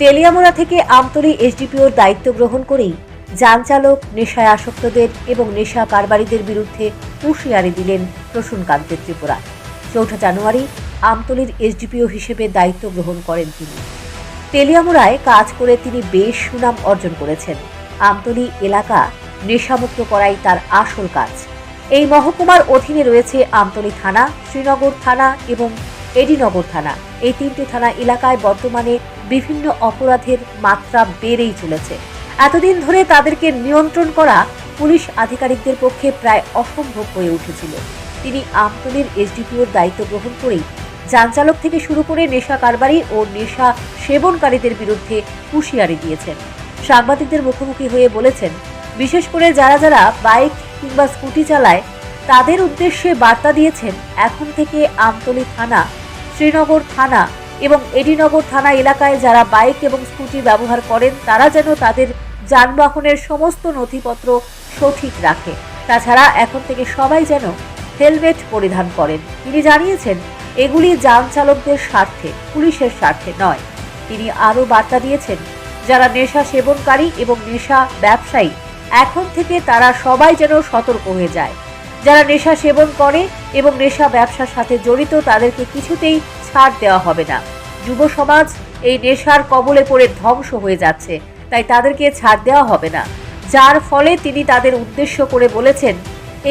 তেলিয়ামোড়া থেকে আমতলী এসডিপিওর দায়িত্ব গ্রহণ করেই যান চালক, নেশায় আসক্তদের এবং নেশা কারবারিদের বিরুদ্ধে হুঁশিয়ারি দিলেন প্রসূনকান্তের ত্রিপুরা। চৌঠা জানুয়ারি আমতলীর এসডিপিও হিসেবে দায়িত্ব গ্রহণ করেন তিনি। তেলিয়ামোড়ায় কাজ করে তিনি বেশ সুনাম অর্জন করেছেন। আমতলী এলাকা নেশামুক্ত করাই তার আসল কাজ। এই মহকুমার অধীনে রয়েছে আমতলী থানা, শ্রীনগর থানা এবং এডিনগর থানা। এই তিনটি থানা এলাকায় বর্তমানে বিভিন্ন অপরাধের মাত্রা বেড়েই চলেছে। এতদিন ধরে তাদেরকে নিয়ন্ত্রণ করা পুলিশ আধিকারিকদের পক্ষে প্রায় অসম্ভব হয়ে উঠেছিল। তিনি আমতলীর এসডিপিওর দায়িত্ব গ্রহণ করেই যানচালক থেকে শুরু করে নেশা কারবারি ও নেশা সেবনকারীদের বিরুদ্ধে হুঁশিয়ারি দিয়েছেন। সাংবাদিকদের মুখোমুখি হয়ে বলেছেন, বিশেষ করে যারা যারা বাইক কিংবা স্কুটি চালায়, তাদের উদ্দেশ্যে বার্তা দিয়েছেন, এখন থেকে আমতলী থানা শ্রীনগর থানা এবং এডিনগর থানা এলাকায় যারা বাইক এবং স্কুটি ব্যবহার করেন, তারা যেন তাদের যানবাহনের সমস্ত নথিপত্র সঠিক রাখে। তাছাড়া এখন থেকে সবাই যেন হেলমেট পরিধান করেন। তিনি জানিয়েছেন, এগুলি যান চালকদের স্বার্থে, পুলিশের স্বার্থে নয়। তিনি আরও বার্তা দিয়েছেন, যারা নেশা সেবনকারী এবং নেশা ব্যবসায়ী, এখন থেকে তারা সবাই যেন সতর্ক হয়ে যায়। যারা নেশা সেবন করে এবং নেশা ব্যবসার সাথে জড়িত তাদেরকে কিছুতেই ছাড় দেওয়া হবে না। যুব সমাজ এই নেশার কবলে পড়ে ধ্বংস হয়ে যাচ্ছে, তাই তাদেরকে ছাড় দেওয়া হবে না। যার ফলে তিনি তাদের উদ্দেশ্য করে বলেছেন,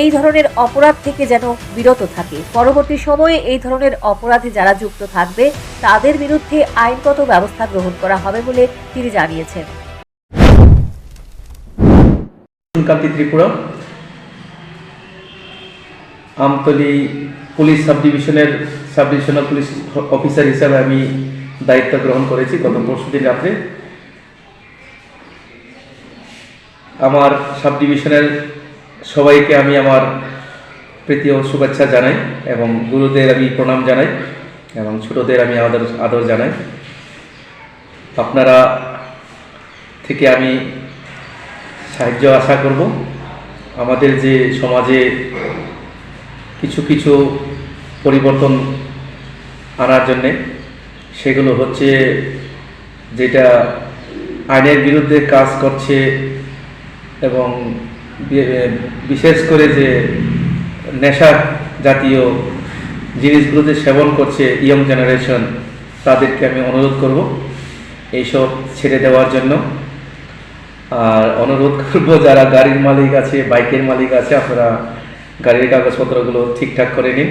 এই ধরনের অপরাধ থেকে যেন বিরত থাকে। পরবর্তী সময়ে এই ধরনের অপরাধে যারা যুক্ত থাকবে, তাদের বিরুদ্ধে আইনগত ব্যবস্থা গ্রহণ করা হবে বলে তিনি জানিয়েছেন। ত্রিপুরা। আমতলি পুলিশ সাব ডিভিশনের সাব ডিভিশনাল পুলিশ অফিসার হিসাবে আমি দায়িত্ব গ্রহণ করেছি গত পরশুদিন রাত্রে। আমার সাব ডিভিশনের সবাইকে আমি আমার প্রীতি ও শুভেচ্ছা জানাই এবং গুরুদের আমি প্রণাম জানাই এবং ছোটদের আমি আদর আদর জানাই। আপনারা থেকে আমি সাহায্য আশা করব। আমাদের যে সমাজে কিছু কিছু পরিবর্তন আনার জন্যে। সেগুলো হচ্ছে যেটা আইনের বিরুদ্ধে কাজ করছে এবং বিশেষ করে যে নেশা জাতীয় জিনিসগুলোতে সেবন করছে ইয়ং জেনারেশন, তাদেরকে আমি অনুরোধ করব এইসব ছেড়ে দেওয়ার জন্য। আর অনুরোধ করব যারা গাড়ির মালিক আছে, বাইকের মালিক আছে, আপনারা গাড়ির কাগজপত্রগুলো ঠিকঠাক করে নিন।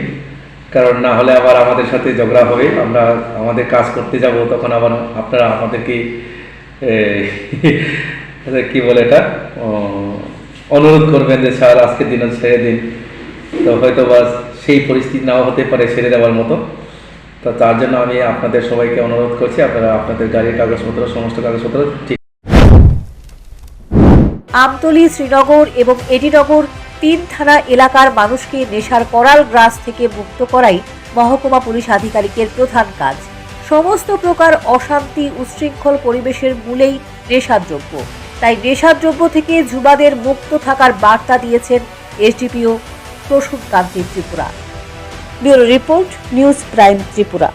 কারণ না হলে আবার আমাদের সাথে ঝগড়া হবে। আমরা আমাদের কাজ করতে যাব, তখন আবার আপনারা আমাদেরকে কি বলে এটা? অনুরোধ করবেন যে, স্যার, আজকের দিনে ছেড়ে দিন। তো হয়তো বা সেই পরিস্থিতি নাও হতে পারে ছেড়ে দেওয়ার মতো। তো তার জন্য আমি আপনাদের সবাইকে অনুরোধ করছি, আপনারা আপনাদের গাড়ির কাগজপত্র, সমস্ত কাগজপত্র ঠিক আমতলী শ্রীনগর এবং এডিনগর তিন থানা এলাকার মানুষকে নেশার করাল গ্রাস থেকে মুক্ত করাই মহকুমা পুলিশ আধিকারিকের প্রধান কাজ। সমস্ত প্রকার অশান্তি, উচ্ছৃঙ্খল পরিবেশের মূলেই নেশাদ্রব্য। তাই নেশাদ্রব্য থেকে যুবাদের মুক্ত থাকার বার্তা দিয়েছেন SDPO Prasun Kanti Tripura. Bureau report, news prime Tripura.